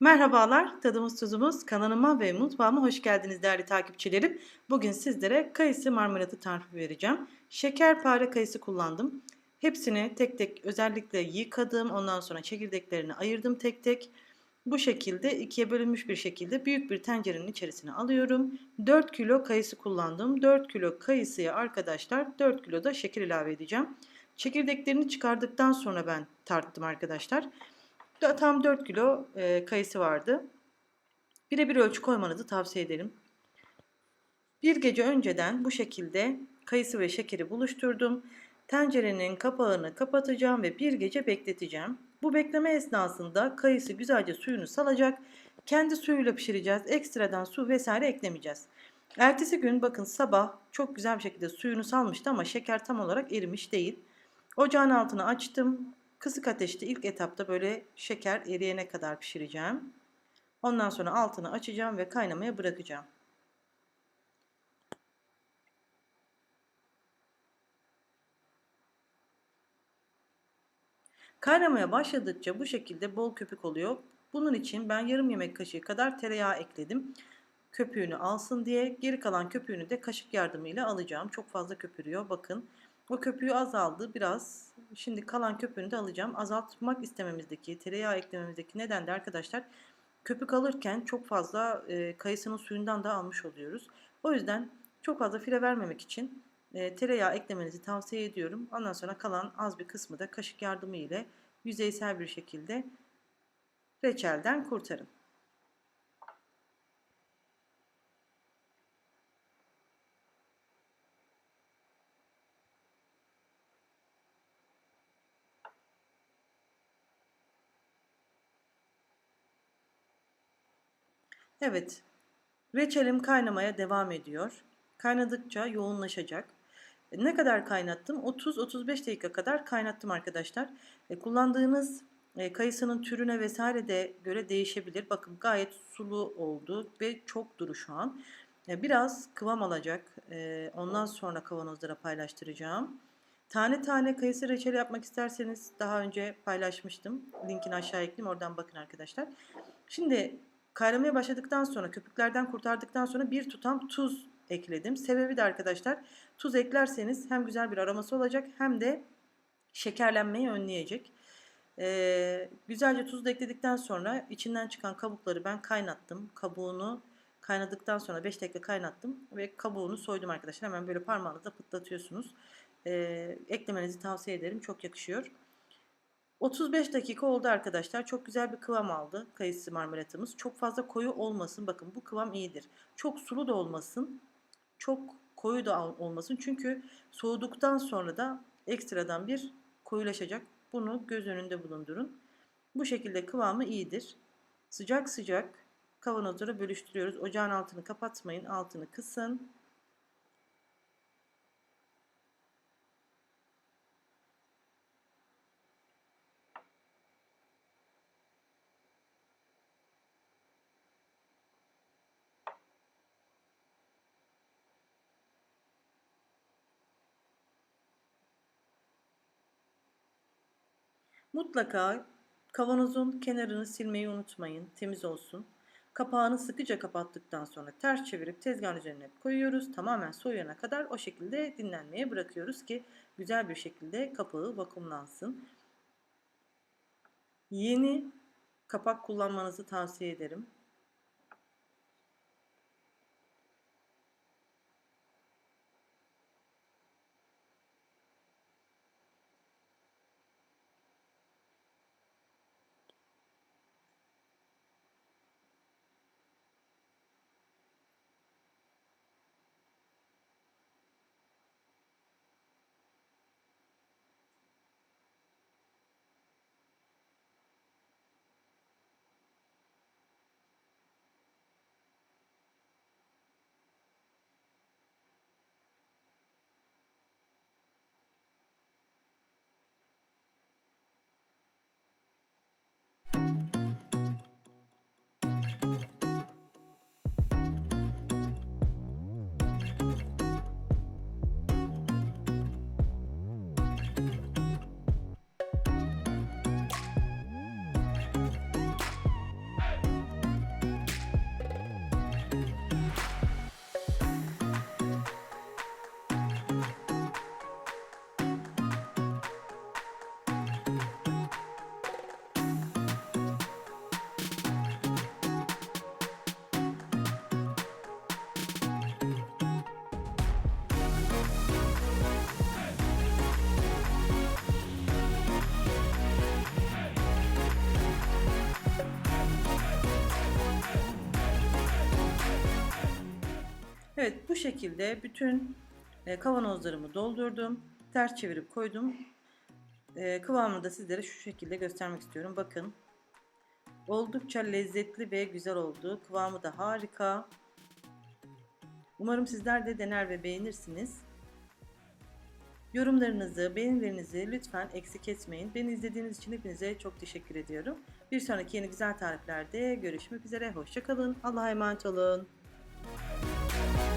Merhabalar, tadımız tuzumuz kanalıma ve mutfağıma hoş geldiniz değerli takipçilerim. Bugün sizlere kayısı marmelatı tarifi vereceğim. Şekerpare kayısı kullandım. Hepsini tek tek özellikle yıkadım. Ondan sonra çekirdeklerini ayırdım tek tek. Bu şekilde ikiye bölünmüş bir şekilde büyük bir tencerenin içerisine alıyorum. 4 kilo kayısı kullandım. 4 kilo kayısıya arkadaşlar 4 kilo da şeker ilave edeceğim. Çekirdeklerini çıkardıktan sonra ben tarttım arkadaşlar. Tam 4 kilo e, kayısı vardı. Birebir ölçü koymanızı tavsiye ederim. Bir gece önceden bu şekilde kayısı ve şekeri buluşturdum. Tencerenin kapağını kapatacağım ve bir gece bekleteceğim. Bu bekleme esnasında kayısı güzelce suyunu salacak. Kendi suyuyla pişireceğiz. Ekstradan su vesaire eklemeyeceğiz. Ertesi gün bakın sabah çok güzel bir şekilde suyunu salmıştı ama şeker tam olarak erimiş değil. Ocağın altını açtım. Kısık ateşte ilk etapta böyle şeker eriyene kadar pişireceğim. Ondan sonra altını açacağım ve kaynamaya bırakacağım. Kaynamaya başladıkça bu şekilde bol köpük oluyor. Bunun için ben yarım yemek kaşığı kadar tereyağı ekledim. Köpüğünü alsın diye geri kalan köpüğünü de kaşık yardımıyla alacağım. Çok fazla köpürüyor bakın. O köpüğü azaldı biraz. Şimdi kalan köpüğünü de alacağım. Azaltmak istememizdeki, tereyağı eklememizdeki neden de arkadaşlar köpük alırken çok fazla e, kayısının suyundan da almış oluyoruz. O yüzden çok fazla file vermemek için e, tereyağı eklemenizi tavsiye ediyorum. Ondan sonra kalan az bir kısmı da kaşık yardımı ile yüzeysel bir şekilde reçelden kurtarın. Evet, reçelim kaynamaya devam ediyor. Kaynadıkça yoğunlaşacak. E, ne kadar kaynattım? 30-35 dakika kadar kaynattım arkadaşlar. E, kullandığınız e, kayısının türüne vesaire de göre değişebilir. Bakın gayet sulu oldu ve çok duru şu an. Biraz kıvam alacak. Ondan sonra kavanozlara paylaştıracağım. Tane tane kayısı reçeli yapmak isterseniz daha önce paylaşmıştım. Linkini aşağı ekleyeyim oradan bakın arkadaşlar. Şimdi Kaynamaya başladıktan sonra köpüklerden kurtardıktan sonra bir tutam tuz ekledim. Sebebi de arkadaşlar tuz eklerseniz hem güzel bir aroması olacak hem de şekerlenmeyi önleyecek. Ee, güzelce tuzu da ekledikten sonra içinden çıkan kabukları ben kaynattım. Kabuğunu kaynadıktan sonra 5 dakika kaynattım ve kabuğunu soydum arkadaşlar. Hemen böyle parmağınızla pıtlatıyorsunuz. Ee, eklemenizi tavsiye ederim. Çok yakışıyor. 35 dakika oldu arkadaşlar. Çok güzel bir kıvam aldı kayısı marmelatımız. Çok fazla koyu olmasın. Bakın bu kıvam iyidir. Çok sulu da olmasın. Çok koyu da olmasın. Çünkü soğuduktan sonra da ekstradan bir koyulaşacak. Bunu göz önünde bulundurun. Bu şekilde kıvamı iyidir. Sıcak sıcak kavanozlara bölüştürüyoruz. Ocağın altını kapatmayın. Altını kısın. Mutlaka kavanozun kenarını silmeyi unutmayın. Temiz olsun. Kapağını sıkıca kapattıktan sonra ters çevirip tezgahın üzerine koyuyoruz. Tamamen soğuyana kadar o şekilde dinlenmeye bırakıyoruz ki güzel bir şekilde kapağı vakumlansın. Yeni kapak kullanmanızı tavsiye ederim. Evet bu şekilde bütün e, kavanozlarımı doldurdum. Ters çevirip koydum. E, kıvamını da sizlere şu şekilde göstermek istiyorum. Bakın. Oldukça lezzetli ve güzel oldu. Kıvamı da harika. Umarım sizler de dener ve beğenirsiniz. Yorumlarınızı, beğenilerinizi lütfen eksik etmeyin. Beni izlediğiniz için hepinize çok teşekkür ediyorum. Bir sonraki yeni güzel tariflerde görüşmek üzere. Hoşçakalın. Allah'a emanet olun.